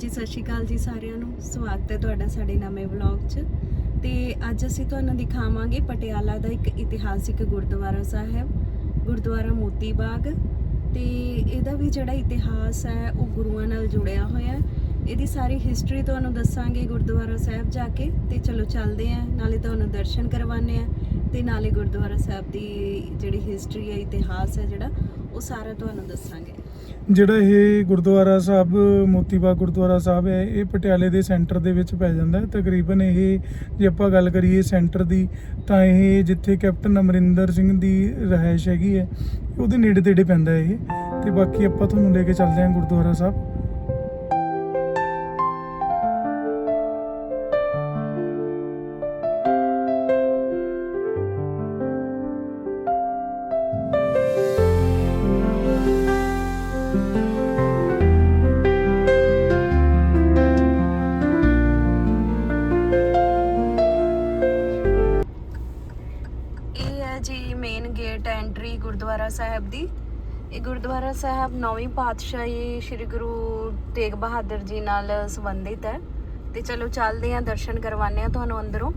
ਹਾਂਜੀ, ਸਤਿ ਸ਼੍ਰੀ ਅਕਾਲ ਜੀ ਸਾਰਿਆਂ ਨੂੰ। ਸਵਾਗਤ ਹੈ ਤੁਹਾਡਾ ਸਾਡੇ ਨਵੇਂ ਵਲੌਗ 'ਚ। ਤੇ ਅੱਜ ਅਸੀਂ ਤੁਹਾਨੂੰ ਦਿਖਾਵਾਂਗੇ ਪਟਿਆਲਾ ਦਾ ਇੱਕ ਇਤਿਹਾਸਿਕ ਗੁਰਦੁਆਰਾ ਸਾਹਿਬ, ਗੁਰਦੁਆਰਾ ਮੋਤੀ ਬਾਗ ਤੇ ਇਹਦਾ ਵੀ ਜਿਹੜਾ ਇਤਿਹਾਸ ਹੈ, ਉਹ ਗੁਰੂਆਂ ਨਾਲ ਜੁੜਿਆ ਹੋਇਆ ਹੈ। ਇਹਦੀ ਸਾਰੀ ਹਿਸਟਰੀ ਤੁਹਾਨੂੰ ਦੱਸਾਂਗੇ ਗੁਰਦੁਆਰਾ ਸਾਹਿਬ ਜਾ ਕੇ। ਤੇ ਚਲੋ ਚੱਲਦੇ ਆਂ ਨਾਲੇ ਤੁਹਾਨੂੰ ਦਰਸ਼ਨ ਕਰਵਾਉਂਦੇ ਆਂ ਤੇ ਨਾਲੇ ਗੁਰਦੁਆਰਾ ਸਾਹਿਬ ਦੀ ਜਿਹੜੀ ਹਿਸਟਰੀ ਹੈ, ਇਤਿਹਾਸ ਹੈ ਜਿਹੜਾ, ਉਹ ਸਾਰਾ ਤੁਹਾਨੂੰ ਦੱਸਾਂਗੇ। ਜਿਹੜਾ ਇਹ ਗੁਰਦੁਆਰਾ ਸਾਹਿਬ ਮੋਤੀਬਾਗ ਗੁਰਦੁਆਰਾ ਸਾਹਿਬ ਹੈ, ਇਹ ਪਟਿਆਲੇ ਦੇ ਸੈਂਟਰ ਦੇ ਵਿੱਚ ਪੈ ਜਾਂਦਾ ਹੈ। ਤਕਰੀਬਨ ਇਹ, ਜੇ ਆਪਾਂ ਗੱਲ ਕਰੀਏ ਸੈਂਟਰ ਦੀ, ਤਾਂ ਇਹ ਜਿੱਥੇ ਕੈਪਟਨ ਅਮਰਿੰਦਰ ਸਿੰਘ ਦੀ ਰਹਿائش ਹੈਗੀ ਹੈ, ਉਹਦੇ ਨੇੜੇ ਤੇੜੇ ਪੈਂਦਾ ਇਹ। ਤੇ ਬਾਕੀ ਆਪਾਂ ਤੁਹਾਨੂੰ ਲੈ ਕੇ ਚੱਲਦੇ ਹਾਂ ਗੁਰਦੁਆਰਾ ਸਾਹਿਬ। ਸਾਹਿਬ ਇਹ ਗੁਰਦੁਆਰਾ ਸਾਹਿਬ ਨੌਵੀਂ ਪਾਤਸ਼ਾਹੀ ਸ੍ਰੀ ਗੁਰੂ ਤੇਗ ਬਹਾਦਰ ਜੀ ਨਾਲ ਸੰਬੰਧਿਤ ਹੈ। ਤੇ ਚਲੋ ਚੱਲਦੇ ਆਂ ਦਰਸ਼ਨ ਕਰਵਾਉਂਦੇ ਆਂ ਤੁਹਾਨੂੰ ਅੰਦਰੋਂ।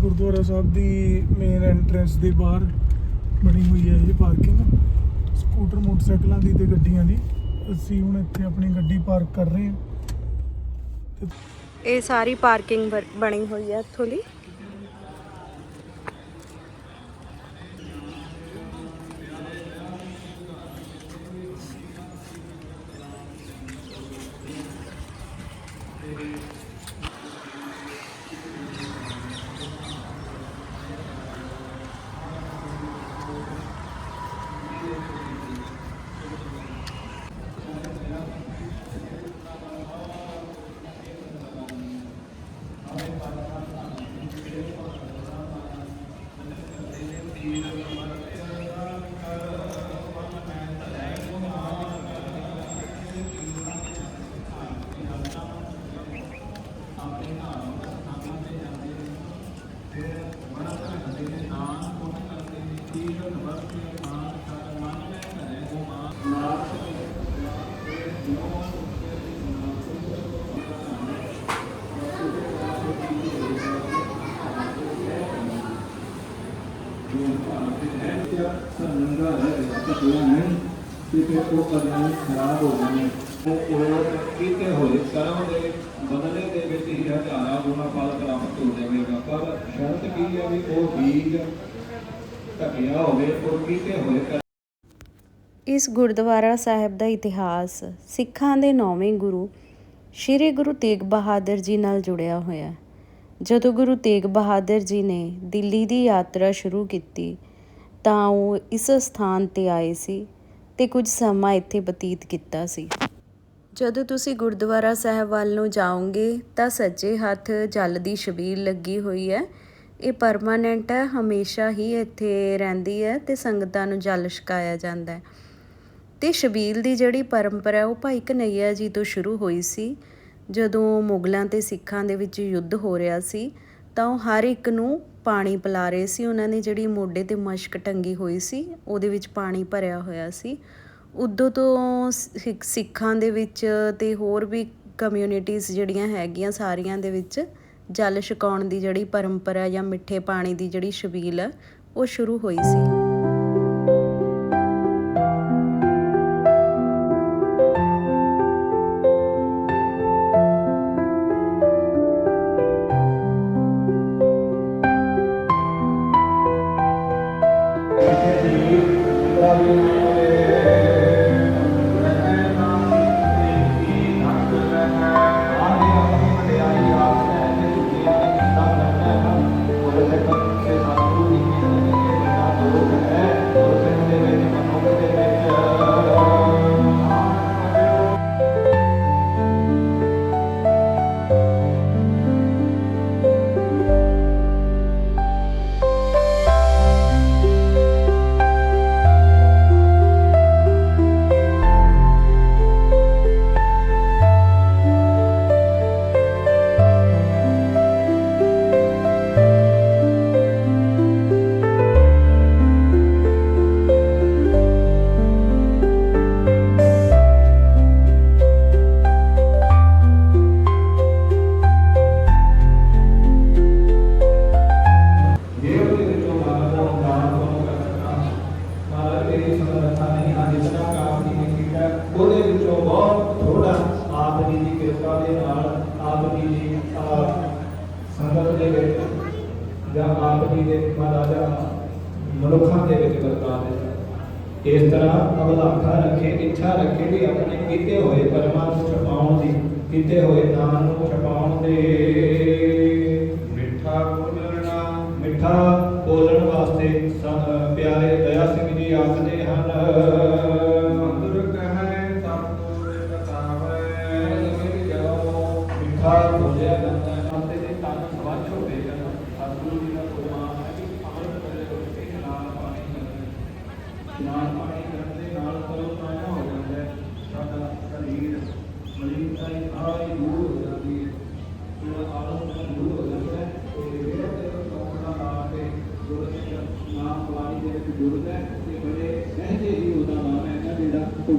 ਗੁਰਦੁਆਰਾ ਸਾਹਿਬ ਦੀ ਮੇਨ ਐਂਟਰੈਂਸ ਦੇ ਬਾਹਰ ਬਣੀ ਹੋਈ ਹੈ ਇਹ ਪਾਰਕਿੰਗ ਸਕੂਟਰ, ਮੋਟਰਸਾਈਕਲਾਂ ਦੀ ਤੇ ਗੱਡੀਆਂ ਦੀ। ਅਸੀਂ ਹੁਣ ਇੱਥੇ ਆਪਣੀ ਗੱਡੀ ਪਾਰਕ ਕਰ ਰਹੇ ਹਾਂ। ਇਹ ਸਾਰੀ ਪਾਰਕਿੰਗ ਬਣੀ ਹੋਈ ਹੈ ਇੱਥੋਂ ਦੀ। ਕਿ ਤੇ ਉਹ ਕਦਮ ਖਰਾਬ ਹੋ ਜਾਣੇ ਉਹ ਉਹ ਕੀਤੇ ਹੋਏ ਕਰਮ ਦੇ ਬਦਲੇ ਦੇ ਵਿੱਚ ਹੀ ਹਜ਼ਾਰਾਂ ਗੁਣਾ ਫਲ ਪ੍ਰਾਪਤ ਹੋ ਜਾਵੇਗਾ। ਪਰ ਸ਼ਰਤ ਕੀ ਹੈ ਵੀ ਉਹ ਬੀਜ ਢਕਿਆ ਹੋਵੇ ਔਰ ਕੀਤੇ ਹੋਏ ਇਸ ਗੁਰਦੁਆਰਾ ਸਾਹਿਬ ਦਾ ਇਤਿਹਾਸ ਸਿੱਖਾਂ ਦੇ ਨੌਵੇਂ ਗੁਰੂ ਸ੍ਰੀ ਗੁਰੂ ਤੇਗ ਬਹਾਦਰ ਜੀ ਨਾਲ ਜੁੜਿਆ ਹੋਇਆ ਜਦੋਂ ਗੁਰੂ ਤੇਗ ਬਹਾਦਰ ਜੀ ਨੇ ਦਿੱਲੀ ਦੀ ਯਾਤਰਾ ਸ਼ੁਰੂ ਕੀਤੀ, ਤਾਂ ਉਹ ਇਸ ਸਥਾਨ ਤੇ ਆਏ ਸੀ। ਤੇ ਕੁਝ ਸਮਾਂ ਇੱਥੇ ਬਤੀਤ ਕੀਤਾ ਸੀ। ਜਦੋਂ ਤੁਸੀਂ ਗੁਰਦੁਆਰਾ ਸਾਹਿਬ ਵੱਲ ਨੂੰ ਜਾਓਗੇ, ਤਾਂ ਸੱਜੇ ਹੱਥ ਜਲ ਦੀ ਸ਼ਬੀਲ ਲੱਗੀ ਹੋਈ ਹੈ। ਇਹ ਪਰਮਾਨੈਂਟ ਹੈ, ਹਮੇਸ਼ਾ ਹੀ ਇੱਥੇ ਰਹਿੰਦੀ ਹੈ ਤੇ ਸੰਗਤਾਂ ਨੂੰ ਜਲ ਛਕਾਇਆ ਜਾਂਦਾ ਹੈ। ਤੇ ਛਬੀਲ ਦੀ ਜਿਹੜੀ ਪਰੰਪਰਾ ਉਹ ਭਾਈ ਕਨਈਆ ਜੀ ਤੋਂ ਸ਼ੁਰੂ ਹੋਈ ਸੀ। ਜਦੋਂ ਮੁਗਲਾਂ ਤੇ ਸਿੱਖਾਂ ਦੇ ਵਿੱਚ ਯੁੱਧ ਹੋ ਰਿਹਾ ਸੀ, ਤਾਂ ਉਹ ਹਰ ਇੱਕ ਨੂੰ ਪਾਣੀ ਪਿਲਾ ਰਹੇ ਸੀ। ਉਹਨਾਂ ਨੇ ਜਿਹੜੀ ਮੋਢੇ ਤੇ ਮਸ਼ਕ ਟੰਗੀ ਹੋਈ ਸੀ, ਉਹਦੇ ਵਿੱਚ ਪਾਣੀ ਭਰਿਆ ਹੋਇਆ ਸੀ। ਉਦੋਂ ਤੋਂ ਸਿੱਖ- ਸਿੱਖਾਂ ਦੇ ਵਿੱਚ ਤੇ ਹੋਰ ਵੀ ਕਮਿਊਨਿਟੀਜ਼ ਜਿਹੜੀਆਂ ਹੈਗੀਆਂ ਸਾਰੀਆਂ ਦੇ ਵਿੱਚ ਜਲ ਛਕਾਉਣ ਦੀ ਜਿਹੜੀ ਪਰੰਪਰਾ ਜਾਂ ਮਿੱਠੇ ਪਾਣੀ ਦੀ ਜਿਹੜੀ ਛਬੀਲ ਹੈ ਉਹ ਸ਼ੁਰੂ ਹੋਈ ਸੀ। ਇਸ ਤਰ੍ਹਾਂ ਅਵਲਾਖਾ ਰੱਖੇ ਇੱਛਾ ਰੱਖੇ ਵੀ ਆਪਣੇ ਕੀਤੇ ਹੋਏ ਕਰਮਾਂ ਨੂੰ ਛਪਾਉਣ ਦੀ ਕੀਤੇ ਹੋਏ ਦਾਨ ਨੂੰ ਛਪਾਉਣ ਦੇ। ਮਿੱਠਾ ਬੋਲਣਾ ਮਿੱਠਾ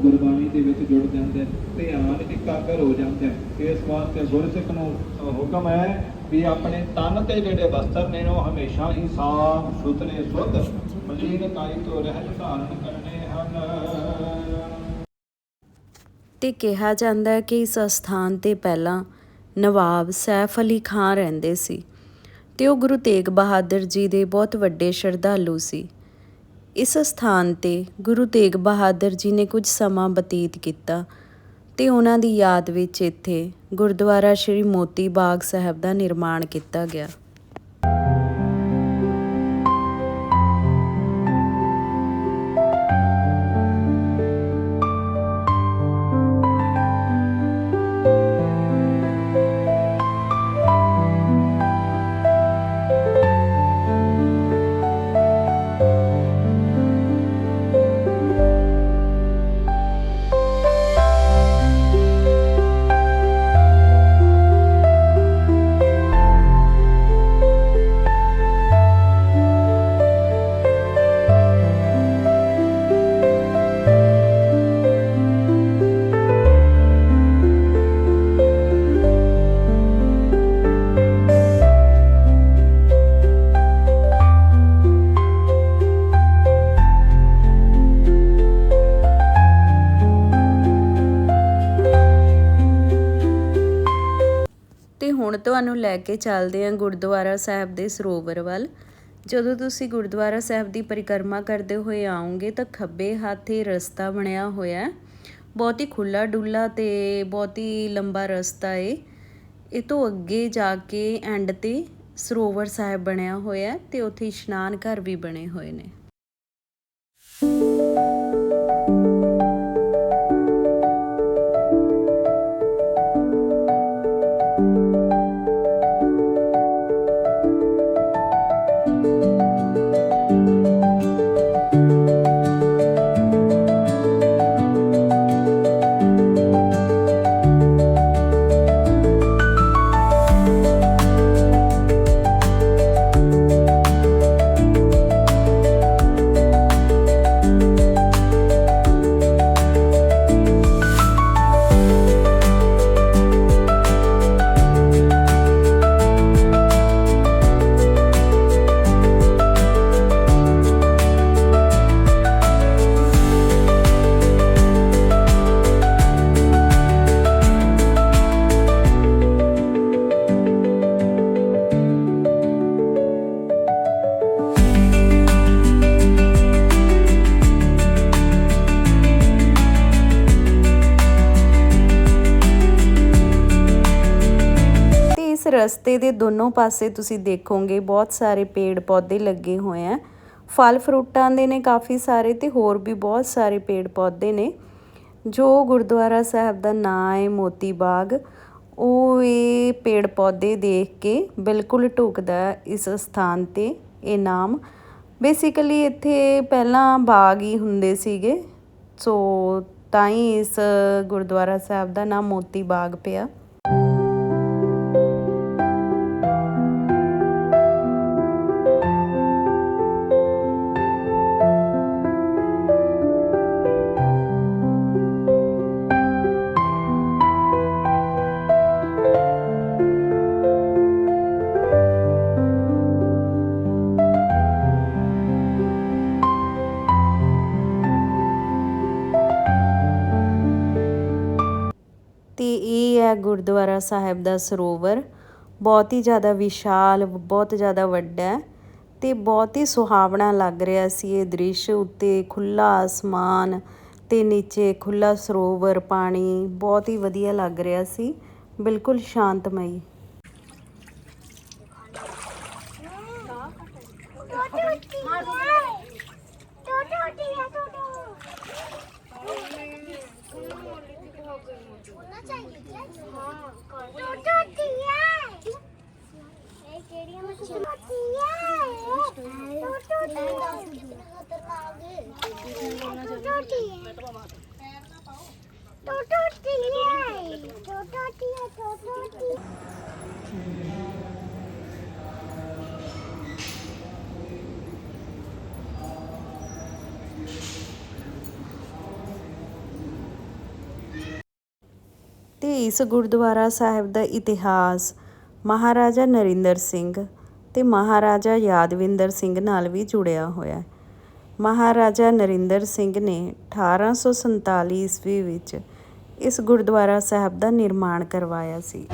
ਗੁਰਬਾਣੀ ਦੇ ਵਿੱਚ ਜੁੜ ਜਾਂਦਾ ਧਿਆਨ ਇਕਾਗਰ ਹੋ ਜਾਂਦਾ ਇਸ ਵਾਸਤੇ ਗੁਰਸਿੱਖ ਨੂੰ ਹੁਕਮ ਹੈ ਵੀ ਆਪਣੇ ਤਨ ਤੇ ਜਿਹੜੇ ਵਸਤਰ ਨੇ ਉਹ ਹਮੇਸ਼ਾ ਹੀ ਸਾਫ਼ ਸੁਥਰੇ ਸ਼ੁੱਧ ਮਲੀਨ ਕਾਈ ਤੋਂ ਰਹਿਤ ਧਾਰਨ ਕਰਨੇ ਹਨ ਤੇ ਕਿਹਾ ਜਾਂਦਾ ਹੈ ਕਿ ਇਸ ਅਸਥਾਨ ਤੇ ਪਹਿਲਾਂ ਨਵਾਬ ਸੈਫ ਅਲੀ ਖਾਨ ਰਹਿੰਦੇ ਸੀ ਤੇ ਉਹ ਗੁਰੂ ਤੇਗ ਬਹਾਦਰ ਜੀ ਦੇ ਬਹੁਤ ਵੱਡੇ ਸ਼ਰਧਾਲੂ ਸੀ। ਇਸ ਸਥਾਨ ਤੇ ਗੁਰੂ ਤੇਗ ਬਹਾਦਰ ਜੀ ਨੇ ਕੁਝ ਸਮਾਂ ਬਤੀਤ ਕੀਤਾ ਤੇ ਉਹਨਾਂ ਦੀ ਯਾਦ ਵਿੱਚ ਇੱਥੇ ਗੁਰਦੁਆਰਾ ਸ਼੍ਰੀ ਮੋਤੀ ਬਾਗ ਸਾਹਿਬ ਦਾ ਨਿਰਮਾਣ ਕੀਤਾ ਗਿਆ। ਤੇ ਹੁਣ ਤੁਹਾਨੂੰ ਲੈ ਕੇ ਚੱਲਦੇ ਹਾਂ ਗੁਰਦੁਆਰਾ ਸਾਹਿਬ ਦੇ ਸਰੋਵਰ ਵੱਲ। ਜਦੋਂ ਤੁਸੀਂ ਗੁਰਦੁਆਰਾ ਸਾਹਿਬ ਦੀ ਪਰਿਕਰਮਾ ਕਰਦੇ ਹੋਏ ਆਓਗੇ ਤਾਂ ਖੱਬੇ ਹੱਥ ਹੀ ਰਸਤਾ ਬਣਿਆ ਹੋਇਆ ਹੈ। ਬਹੁਤ ਹੀ ਖੁੱਲਾ ਡੁੱਲਾ ਤੇ ਬਹੁਤ ਹੀ ਲੰਬਾ ਰਸਤਾ ਏ। ਇਹ ਤੋਂ ਅੱਗੇ ਜਾ ਕੇ ਐਂਡ ਤੇ ਸਰੋਵਰ ਸਾਹਿਬ ਬਣਿਆ ਹੋਇਆ ਤੇ ਉੱਥੇ ਇਸ਼ਨਾਨ ਘਰ ਵੀ ਬਣੇ ਹੋਏ ਨੇ। ਰਸਤੇ ਦੇ ਦੋਨੋਂ ਪਾਸੇ ਤੁਸੀਂ ਦੇਖੋਗੇ, ਬਹੁਤ ਸਾਰੇ ਪੇੜ ਪੌਦੇ ਲੱਗੇ ਹੋਏ ਆ। ਫਲ ਫਰੂਟਾਂ ਦੇ ਨੇ ਕਾਫੀ ਸਾਰੇ ਤੇ ਹੋਰ ਵੀ ਬਹੁਤ ਸਾਰੇ ਪੇੜ ਪੌਦੇ ਨੇ। ਜੋ ਗੁਰਦੁਆਰਾ ਸਾਹਿਬ ਦਾ ਨਾਂ ਹੈ ਮੋਤੀ ਬਾਗ, ਉਹ ਇਹ ਪੇੜ ਪੌਦੇ ਦੇਖ ਕੇ ਬਿਲਕੁਲ ਢੁਕਦਾ ਇਸ ਸਥਾਨ ਤੇ ਇਹ ਨਾਮ। ਬੇਸਿਕਲੀ ਇੱਥੇ ਪਹਿਲਾਂ ਬਾਗ ਹੀ ਹੁੰਦੇ ਸੀਗੇ, ਸੋ ਤਾਂ ਹੀ ਇਸ ਗੁਰਦੁਆਰਾ ਸਾਹਿਬ ਦਾ ਨਾਮ ਮੋਤੀ ਬਾਗ ਪਿਆ। ਹੈ ਗੁਰਦੁਆਰਾ ਸਾਹਿਬ ਦਾ ਸਰੋਵਰ ਬਹੁਤ ਹੀ ਜ਼ਿਆਦਾ ਵਿਸ਼ਾਲ, ਬਹੁਤ ਜ਼ਿਆਦਾ ਵੱਡਾ ਹੈ ਤੇ ਬਹੁਤ ਹੀ ਸੁਹਾਵਣਾ ਲੱਗ ਰਿਹਾ ਸੀ ਇਹ ਦ੍ਰਿਸ਼ ਉੱਤੇ। ਖੁੱਲਾ ਆਸਮਾਨ ਤੇ ਨੀਚੇ ਖੁੱਲਾ ਸਰੋਵਰ, ਪਾਣੀ ਬਹੁਤ ਹੀ ਵਧੀਆ ਲੱਗ ਰਿਹਾ ਸੀ। ਬਿਲਕੁਲ ਸ਼ਾਂਤਮਈ। ਇਸ ਗੁਰਦੁਆਰਾ ਸਾਹਿਬ ਦਾ ਇਤਿਹਾਸ ਮਹਾਰਾਜਾ ਨਰਿੰਦਰ ਸਿੰਘ ਤੇ ਮਹਾਰਾਜਾ ਯਾਦਵਿੰਦਰ ਸਿੰਘ ਨਾਲ ਵੀ ਜੁੜਿਆ ਹੋਇਆ ਹੈ। ਮਹਾਰਾਜਾ ਨਰਿੰਦਰ ਸਿੰਘ ਨੇ 1847 ਈਸਵੀ ਵਿੱਚ ਇਸ ਗੁਰਦੁਆਰਾ ਸਾਹਿਬ ਦਾ ਨਿਰਮਾਣ ਕਰਵਾਇਆ ਸੀ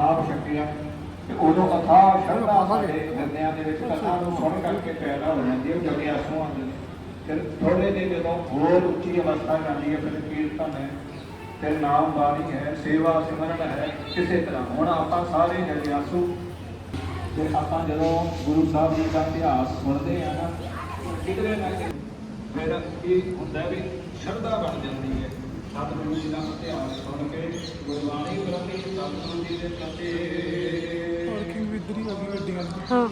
ਆਪ ਸ਼ਕੀਆ ਤੇ ਉਦੋਂ ਅਥਾ ਸ਼ਰਧਾ ਸਾਡੇ ਹਿਰਦਿਆਂ ਦੇ ਵਿੱਚ ਕਥਾ ਨੂੰ ਸੁਣ ਕਰਕੇ ਪੈਦਾ ਹੋ ਜਾਂਦੀ ਹੈ ਜਗੇ ਆਸੂ ਆਉਂਦੇ ਨੇ। ਫਿਰ ਥੋੜੇ ਦੇ ਜਦੋਂ ਹੋਰ ਉੱਚੀ ਅਵਸਥਾ ਜਾਂਦੀ ਹੈ ਫਿਰ ਕੀਰਤਨ ਹੈ ਫਿਰ ਨਾਮ ਬਾਣੀ ਹੈ ਸੇਵਾ ਸਿਮਰਨ ਹੈ ਕਿਸੇ ਤਰ੍ਹਾਂ। ਹੁਣ ਆਪਾਂ ਸਾਰੇ ਜਗੇ ਆਸੂ ਤੇ ਆਪਾਂ ਜਦੋਂ ਗੁਰੂ ਸਾਹਿਬ ਜੀ ਦਾ ਇਤਿਹਾਸ ਸੁਣਦੇ ਆ ਨਾ ਕਿਧਰੇ ਨਾ ਫਿਰ ਇਹ ਹੁੰਦਾ ਵੀ ਸ਼ਰਧਾ ਬਣ ਜਾਂਦੀ ਹੈ। ਸਤਿਗੁਰੂ ਜੀ ਦਾ ਇਤਿਹਾਸ ਸੁਣ ਕੇ ਗੁਰਬਾਣੀ ਪ੍ਰਤੀ ਸਤਿਗੁਰੂ ਜੀ ਦੇ ਪ੍ਰਤੀ। ਹੀ ਗੱਡੀਆਂ। ਹਾਂ।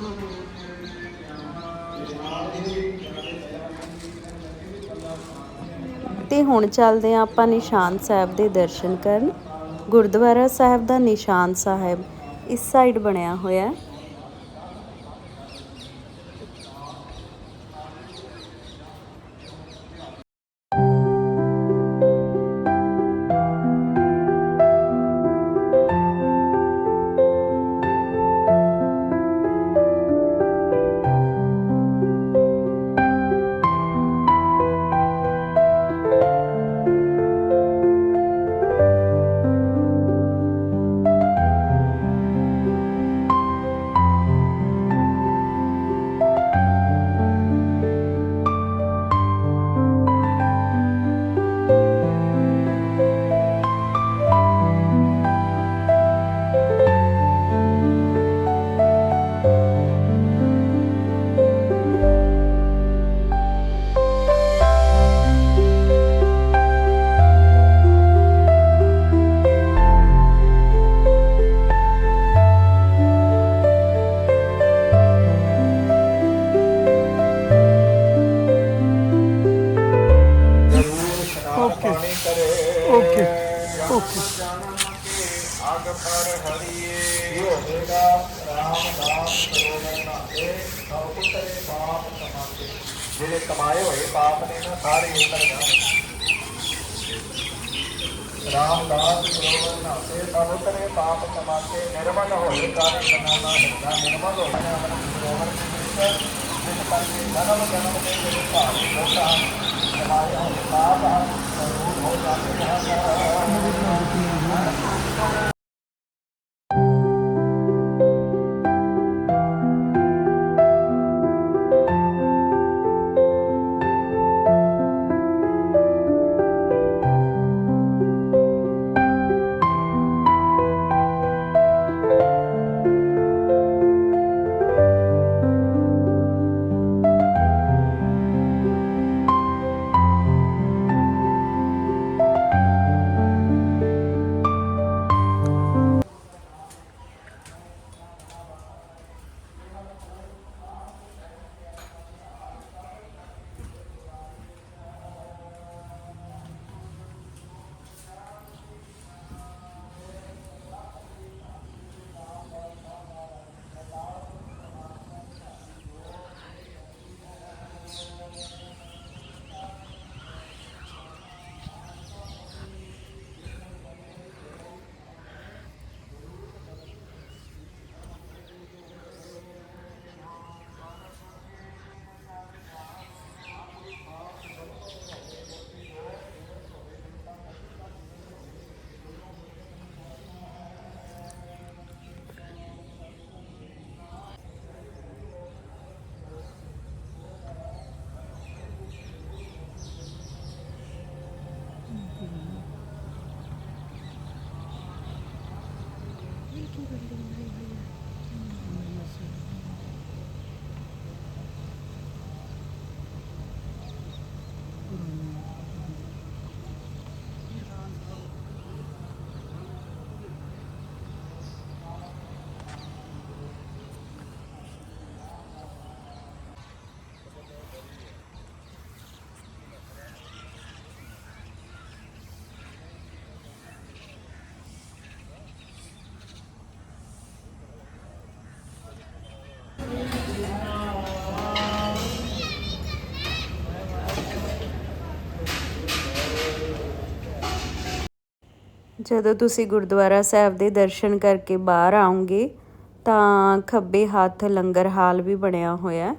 ਤੇ ਹੁਣ ਚੱਲਦੇ ਹਾਂ ਆਪਾਂ ਨਿਸ਼ਾਨ ਸਾਹਿਬ ਦੇ ਦਰਸ਼ਨ ਕਰਨ। ਗੁਰਦੁਆਰਾ ਸਾਹਿਬ ਦਾ ਨਿਸ਼ਾਨ ਸਾਹਿਬ ਇਸ ਸਾਈਡ ਬਣਿਆ ਹੋਇਆ ਹੈ। ਜਿਹੜੇ ਕਮਾਏ ਹੋਏ ਪਾਪ ਨੇ ਨਾ ਸਾਰੇ ਉਤਰ ਜਾਣ ਰਾਮਦਾਸ ਸਰੋਵਰ ਨਾਤੇ ਸਭ ਉਤਰੇ ਪਾਪ ਕਮਾਤੇ ਨਿਰਮਲ ਹੋਏ ਕਾਰੇ ਬਨਾਨਾ ਹਿਰਦਾ ਨਿਰਮਲ ਹੋ ਗਿਆ ਸਰੋਵਰ ਜਿਸ ਕਰਕੇ ਜਨਮ ਜਨਮ ਦੇ ਜਿਹੜੇ ਭਾਵ ਲੋਕਾਂ ਕਮਾਏ ਹੋਏ ਪਾਪ ਹਨ ਹੋ ਜਾਂਦੇ ਹਨ ਜਦੋਂ ਤੁਸੀਂ ਗੁਰਦੁਆਰਾ ਸਾਹਿਬ ਦੇ ਦਰਸ਼ਨ ਕਰਕੇ ਬਾਹਰ ਆਉਂਗੇ, ਤਾਂ ਖੱਬੇ ਹੱਥ ਲੰਗਰ ਹਾਲ ਵੀ ਬਣਿਆ ਹੋਇਆ ਹੈ।